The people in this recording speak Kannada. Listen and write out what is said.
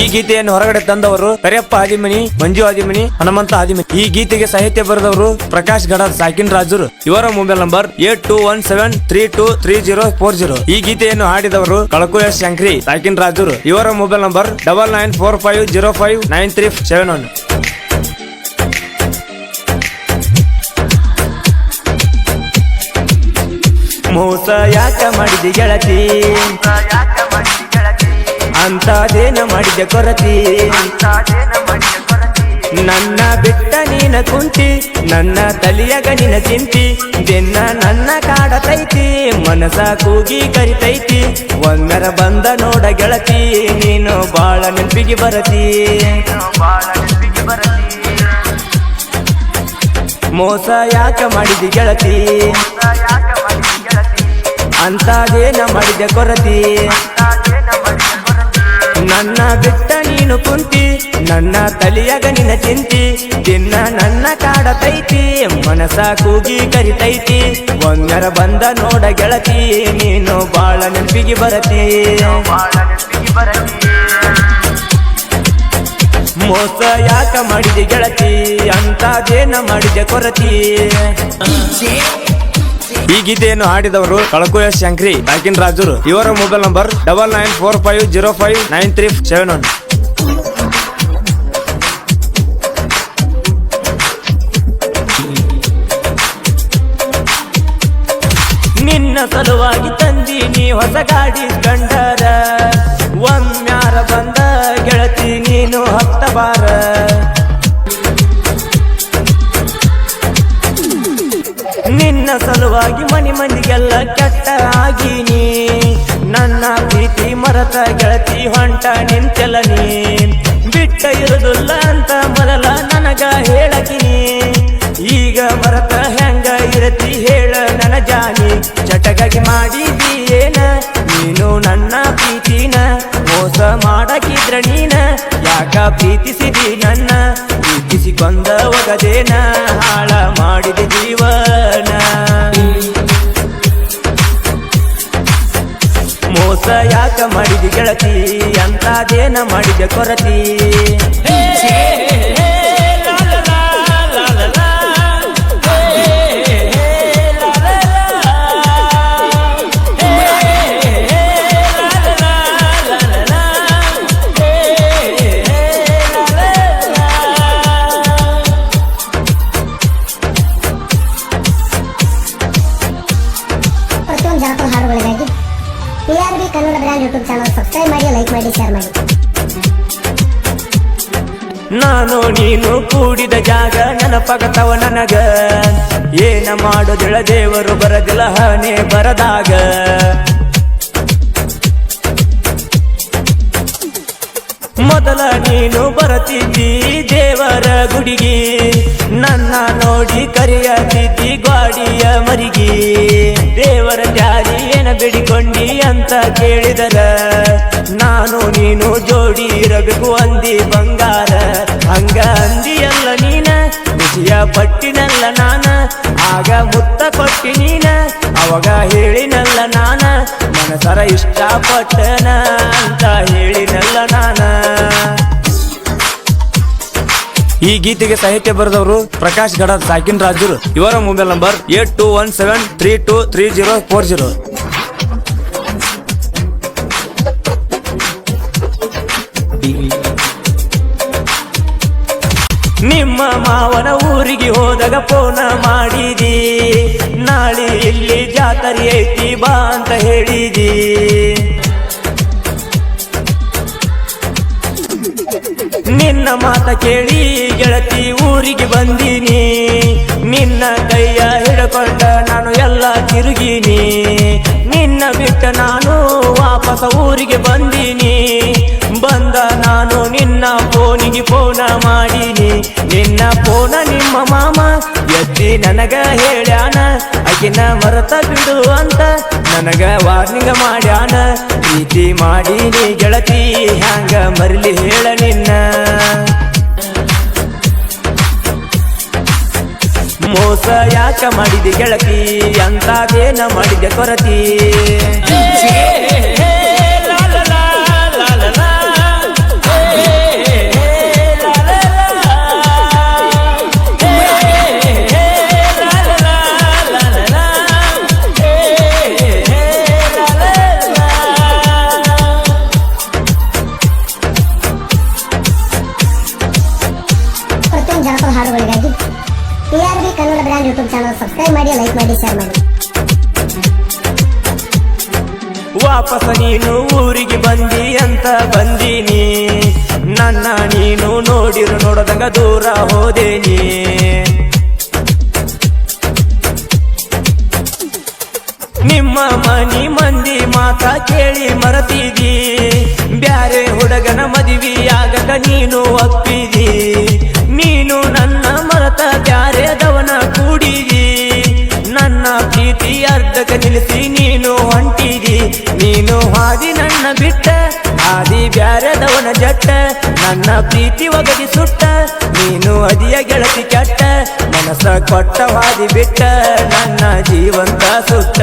ಈ ಗೀತೆಯನ್ನು ಹೊರಗಡೆ ತಂದವರು ಕರಿಯಪ್ಪ ಆದಿಮನಿ, ಮಂಜು ಆದಿಮನಿ, ಹನುಮಂತ ಆದಿಮನಿ. ಈ ಗೀತೆಗೆ ಸಾಹಿತ್ಯ ಬರೆದವರು ಪ್ರಕಾಶ್ ಗಡದ್, ಸಾಕಿನ್ ರಾಜರು. ಇವರ mobile number eight two one seven three two three zero four zero. ಈ ಗೀತೆಯನ್ನು ಹಾಡಿದವರು ಕಳಕು ಎಸ್ ಶಂಕ್ರಿ, ಸಾಕಿನ್ ರಾಜರು. ಇವರ mobile number double nine four five zero five nine three seven one. ಮೋಸ ಯಾಕ ಮಾಡಿದಿ ಗೆಳತಿ? ಅಂತದೇನ ಮಾಡಿದ ಕೊರತಿ. ನನ್ನ ಬಿಟ್ಟ ನೀನ ಕುಂತಿ ನನ್ನ ತಲಿಯಗ ನಿನ ಚಿಂತಿ ದಿನ ನನ್ನ ಕಾಡತೈತಿ ಮನಸ ಕೂಗಿ ಕರಿತೈತಿ ಒಂದರ ಬಂದ ನೋಡ ಗೆಳತಿ ನೀನು ಬಾಳ ನೆನಪಿಗೆ ಬರತಿ. ಮೋಸ ಯಾಕ ಮಾಡಿದಿ ಗೆಳತಿ? ಅಂತಾದೇನ ಮಾಡಿದ ಕೊರತಿ. ನನ್ನ ಬಿಟ್ಟ ನೀನು ಕುಂತಿ, ನನ್ನ ತಲಿಯಾಗ ನಿನ್ನ ಚಿಂತಿ, ದಿನ ನನ್ನ ಕಾಡತೈತಿ ಮನಸ ಕೂಗಿ ಕರಿತೈತಿ. ಒಂದರ ಬಂದ ನೋಡ ಗೆಳತಿ, ನೀನು ಬಾಳ ನೆನಪಿಗೆ ಬರತಿ. ಮೋಸ ಯಾಕ ಮಾಡಿದೆ ಗೆಳತಿ ಅಂತದೇನ ಮಾಡಿದೆ ಕೊರತಿ. ಈ ಗೀತೆಯನ್ನು ಹಾಡಿದವರು ಕಳಕು ಎಸ್ ಶಂಕ್ರಿ, ಬ್ಯಾಕಿನ್ ರಾಜುರು. ಇವರ mobile number double nine four five zero five nine three seven one. ನಿನ್ನ ಸಲುವಾಗಿ ತಂದೀನಿ ಹೊಸ ಗಾಡಿ ಕಂಡರ. ಒಮ್ಮ್ಯಾರ ಮರತ ಗೆಳತಿ ಹೊಂಟ ನಿಂತೆಲ್ಲ ನೀ ಬಿಟ್ಟ ಇರುದಿಲ್ಲ ಅಂತ ಮೊದಲ ನನಗ ಹೇಳಕಿನಿ ಈಗ ಬರತ ಹೆಂಗ ಇರತಿ ಹೇಳ ನನ್ನ ಜಾನಿ. ಚಟಗಾಗಿ ಏನ ನೀನು ನನ್ನ ಪ್ರೀತಿನ? ಮೋಸ ಮಾಡಕಿದ್ರ ನೀನ? ಯಾಕ ಪ್ರೀತಿಸಿದಿ ನನ್ನ? ಪ್ರೀತಿಸಿಕೊಂಡ ಒಗದೇನ? ಹಾಳ ಮಾಡಿದ ಜೀವನ? ಮೋಸ ಯಾಕ ಮಾಡಿದ ಗೆಳತಿ ಅಂತದೇನ ಮಾಡಿದ ಕೊರತಿ ಪ್ರತಿಯೊಂದು ಜನಪದ ಹಾಡುಗಳಿಗಾಗಿ B Kannada brand YouTube channel subscribe ಮಾಡಿ ಲೈಕ್ ಮಾಡಿ ಶೇರ್ ಮಾಡಿ. ನಾನು ನೀನು ಕೂಡಿದ ಜಾಗ ನೆನಪಾಗತವ ನನಗ. ಏನ ಮಾಡೋದಿಳ ದೇವರು ಬರದಿಲ್ಲ ಹನೇ ಬರದಾಗ. ಮೊದಲ ನೀನು ಬರತಿದ್ದಿ ದೇವರ ಗುಡಿಗೆ. ನನ್ನ ನೋಡಿ ಕರೆಯತಿದ್ದಿ ಬೇಡಿಕೊಂಡಿ ಅಂತ ಕೇಳಿದರ ನಾನು ನೀನು ಜೋಡಿ ಇರಬೇಕು ಅಂದಿ ಬಂಗಾರ. ಹಂಗ ಅಂದಿಯಲ್ಲ ನೀನ ವಿಷಯ ಪಟ್ಟಿನಲ್ಲ ನಾನ. ಆಗ ಮುತ್ತ ಕೊಟ್ಟಿ ನೀನ, ಅವಾಗ ಹೇಳಿನಲ್ಲ ನಾನ. ಮನಸರ ಇಷ್ಟಪಟ್ಟನ ಅಂತ ಹೇಳಿನಲ್ಲ ನಾನ. ಈ ಗೀತೆಗೆ ಸಾಹಿತ್ಯ ಬರೆದವರು ಪ್ರಕಾಶ್ ಗಡದ್ ಸಾಕಿನ್ ರಾಜರು. ಇವರ mobile number eight two one seven three two three zero four zero. ನಿಮ್ಮ ಮಾವನ ಊರಿಗೆ ಹೋದಾಗ ಫೋನ ಮಾಡಿದಿ. ನಾಳೆ ಇಲ್ಲಿ ಜಾತ್ರೆ ಐತಿ ಬಾ ಅಂತ ಹೇಳಿದಿ. ನಿನ್ನ ಮಾತ ಕೇಳಿ ಗೆಳತಿ ಊರಿಗೆ ಬಂದೀನಿ. ನಿನ್ನ ಕೈಯ ಹಿಡ್ಕೊಂಡ ನಾನು ಎಲ್ಲ ತಿರುಗಿನಿ. ನಿನ್ನ ಬಿಟ್ಟ ನಾನು ವಾಪಸ ಊರಿಗೆ ಬಂದೀನಿ. ಫೋನ ನಿಮ್ಮ ಮಾಮ. ಎದ್ದಿ ನನಗ ಹೇಳ್ಯಾನ ಅಕಿನ ಮರತ ಬಿಡು ಅಂತ. ನನಗ ವಾರ್ನಿಂಗ್ ಮಾಡ್ಯಾನ, ಪ್ರೀತಿ ಮಾಡೀನಿ ಗೆಳತಿ, ಹ್ಯಾಂಗ ಮರಲಿ ಹೇಳ ನಿನ್ನ. ಮೋಸ ಯಾಕ ಮಾಡಿದೆ ಗೆಳತಿ ಅಂತಾದೇನ ಮಾಡಿದೆ ಕೊರತಿ. ಸಬ್ಸ್ಕ್ರೈಬ್ ಮಾಡಿ ಲೈಕ್ ಮಾಡಿ ಶೇರ್ ಮಾಡಿ. ವಾಪಸ ನೀನು ಊರಿಗೆ ಬಂದಿ ಅಂತ ಬಂದೀನಿ. ನನ್ನ ನೀನು ನೋಡಿರು, ನೋಡದಂಗ ದೂರ ಹೋದೇನಿ. ನಿಮ್ಮ ಮನಿ ಮಂದಿ ಮಾತ ಕೇಳಿ ಮರತಿದಿ. ಬ್ಯಾರೆ ಹುಡುಗನ ಮದುವೆಯಾಗಕ ನೀನು ಒಪ್ಪಿದಿ. ನೀನು ನನ್ನ ಮರತ ಬ್ಯಾರೆದವನ ಅರ್ಧಕ ನಿಲ್ಲಿಸಿ, ನೀನು ಹೊಂಟಿದಿ. ನೀನು ಹಾದಿ ನನ್ನ ಬಿಟ್ಟ, ಹಾದಿ ಬ್ಯಾರದವನ ಜಟ್ಟ. ನನ್ನ ಪ್ರೀತಿ ಒಗದಿ ಸುಟ್ಟ, ನೀನು ಅದಿಯ ಗೆಳತಿ ಕೆಟ್ಟ. ಮನಸ ಕೊಟ್ಟ ಹಾದಿ ಬಿಟ್ಟ, ನನ್ನ ಜೀವಂತ ಸುಟ್ಟ.